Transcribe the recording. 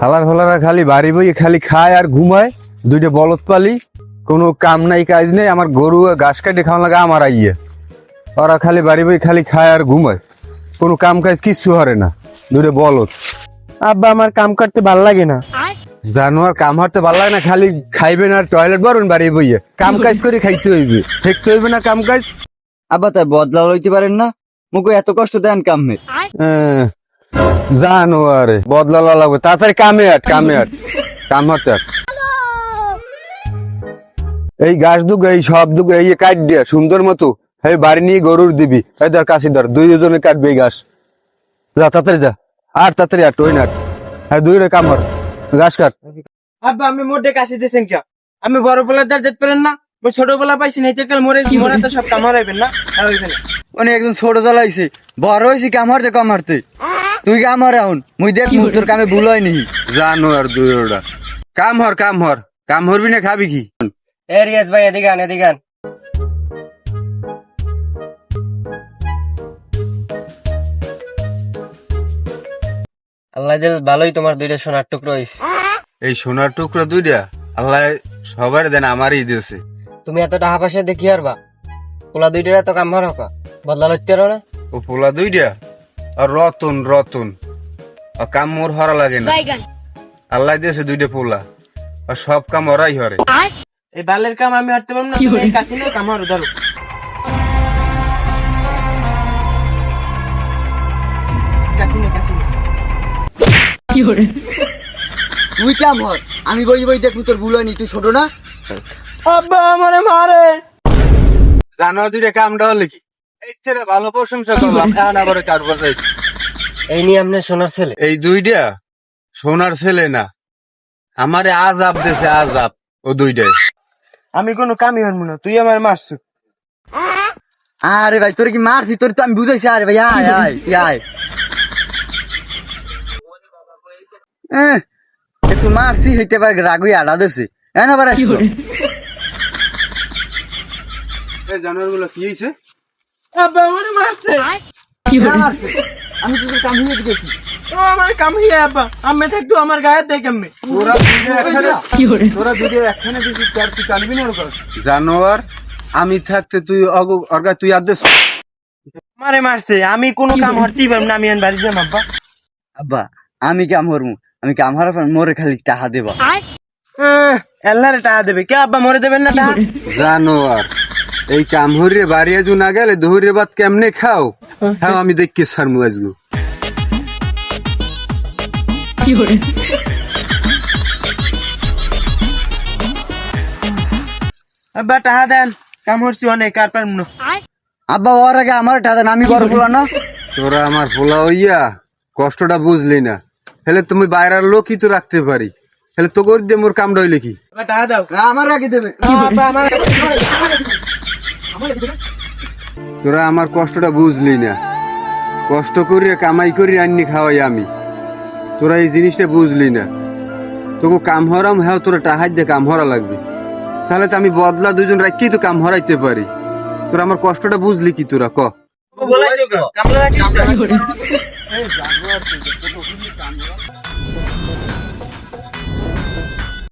হালার ফালারা খালি বাড়ি বই খালি খায় আর ঘুমায়। দুইটা বলদ পালি কোনো কাম নাই কাজ নেই আমার গরু ঘাস কাটে খাওয়া লাগে আমার আইয়ে। ওরা খালি বাড়ি বই খালি খায় আর ঘুমায়। কোনো কাম কাজ কিচ্ছু হরে না দুইটা বলদ। আব্বা আমার কাম করতে ভালো লাগে না। জানোয়ার কাম হারতে ভালো লাগে না খালি খাইবেন আর টয়লেট বারুন বাড়ি বইয়ে। কাম কাজ করে খাইতে হইবে দেখতে হইবে না কাম কাজ? আব্বা তাই বদলা লইতে পারেন না। মুখে এত কষ্ট দেন কামে জানোয়ারে। বদলা লাগবে। তাড়াতাড়ি কামে আট কামে আট কাম আট এই গাছ দুগ এই সব দুগ এই কাট দিয়া সুন্দর মতো। এই বাড়ি নিয়ে গরুর দিবি। এই ধর কাশি ধর দুই জনে কাটবে এই গাছ। যা তাড়াতাড়ি যা। আর তাড়াতাড়ি আট ওই না হ্যাঁ দুই রে কাম হর গাছ কাট। আব্বা আমি মোটে কাশি দিয়েছেন কে আমি বড় বেলার দাঁড় যেতে পারেন না। ওই ছোটবেলা পাইছি না কাল মরে মরে তো সব কাম হারাইবেন না আর না। উনি একজন ছোট জ্বালাইছে। বড় হয়েছি কাম হারতে কম হারতে তুই কাম হার এখন মুই দেখ মুখ তোর কামে ভুল হয়নি। জানোয়ার দুই ওটা কাম হর কাম হর। কাম হরবি না খাবি কি? এ রিয়াজ ভাই এদিকে আন এদিকে আন। আল্লাহ দিল ভালোই তোমার দুইটা সোনার টুকরো হইছে এই সোনার টুকরো দুইটা আল্লাহ সবার দেন আমারই দিয়েছে। তুমি এত টাকা পয়সা দেখি আর বা পোলা দুইটা এত কাম হার হকা? বদলা লইতে না? ও পোলা দুইটা? আর রতন রতন। আর কাম মোর হরা লাগে না। আল্লাহ দিয়েছে দুইটা পোলা। আর সব কাম ওরাই হরে। এই বালের কাম আমি হারতে পারব না কাম হারো ধরো। তুই কাম হর আমি বই বই দেখব তোর ভুল হয়নি তুই ছোট না। আব্বা আমারে মারে। জানোয়ার দুইটা কামটা হলে কি ছেলে ভালো প্রশংসা করলাম। এখন আবার এই নিয়ে আপনার সোনার ছেলে? এই দুইটা? সোনার ছেলে না। আমারে আজাব দেছে আজাব ও দুইটাই। আমি কোনো কামই হারবো না তুই আমার মারছ আরে ভাই তোর কি মারছি? তোর তো আমি বুঝাইছি আরে ভাই আয় আয় তুই আয়। একটু মারছি হইতে পারে রাগুই আড়া দিছে। এনে আবার আসব এই জানোয়ারগুলো কি হয়েছে আব্বা আমারে মারছে আমি কাম হয়ে গেছি ও আমার কাম হিয়া আব্বা। আমি থাকতো আমার গায়ে দেখ আমি তোরা দুইটা একখানে তোরা দুইটা একখানে দিছিস তার তুই টানবি না ওর জানোয়ার আমি থাকতে তুই অগ অর্গা তুই আদেশ মারে মারছে। আমি কোনো কাম হারতেই পারব না আমি আন বাড়ি যাম আব্বা। আব্বা আমি কাম হরমু। আমি কাম পর মোরে খালি টাহা দেবা। আল্লাহরে টাকা দেবে। কে আব্বা মরে দেবেন না টাকা জানোয়ার এই কামহরিয়ে বাড়িয়ে জু না গেলে দহুরিয়ে ভাত কেমনে খাও? হ্যাঁ। আমি দেখি সারমু আজগু। আব্বা টাকা দেন। কাম হরছি অনেক আর পারব না। আব্বা ওর আগে আমার টাহা দেন আমি বড় বলো না। তোরা আমার ফোলা হইয়া কষ্টটা বুঝলি না। হেলে তুমি বাইরের লোকই তো রাখতে পারি। হেলে তো করে দিয়ে মোর কামটা হইলে কি? টাকা দাও। আমার আগে দেবে। আমার তোরা আমার কষ্টটা বুঝলি না। কষ্ট করিয়া কামাই করি আননি খাওয়াই আমি। তোরা এই জিনিসটা বুঝলি না। তোকে কাম হরাম হ্যাঁ তোরা টাহাই দিয়ে কাম হরা লাগবে। তাহলে তো আমি বদলা দুজন রাখি তো কাম হরাইতে পারি। তোরা আমার কষ্টটা বুঝলি কি তোরা ক? কামলা